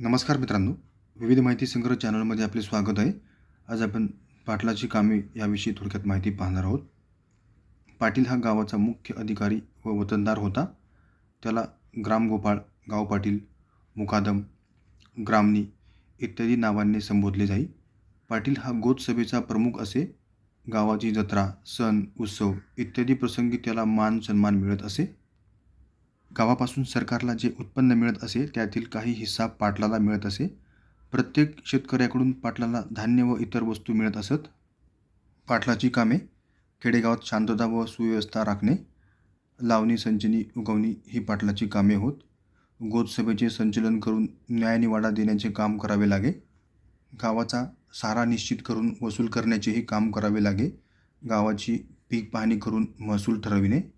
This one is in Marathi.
नमस्कार मित्रांनो. विविध माहिती संग्रह चॅनलमध्ये आपले स्वागत आहे. आज आपण पाटलाची कामे याविषयी थोडक्यात माहिती पाहणार आहोत. पाटील हा गावाचा मुख्य अधिकारी व वतनदार होता. त्याला ग्रामगोपाळ गाव पाटील मुकादम ग्रामनी इत्यादी नावांनी संबोधले जाई. पाटील हा गोत सभेचा प्रमुख असे गावाची जत्रा सण उत्सव इत्यादी प्रसंगी त्याला मान सन्मान मिळत असे. गावापासून सरकारला जे उत्पन्न मिळत असे त्यातील काही हिस्सा पाटलाला मिळत असे. प्रत्येक शेतकऱ्याकडून पाटलाला धान्य व इतर वस्तू मिळत असत. पाटलाची कामे खेडेगावात शांतता व सुव्यवस्था राखणे लावणी संचनी उगवणी ही पाटलाची कामे होत. गोदसभेचे संचलन करून न्यायनिवाडा देण्याचे काम करावे लागे. गावाचा सारा निश्चित करून वसूल करण्याचेही काम करावे लागे. गावाची पीक पाहणी करून महसूल ठरविणे.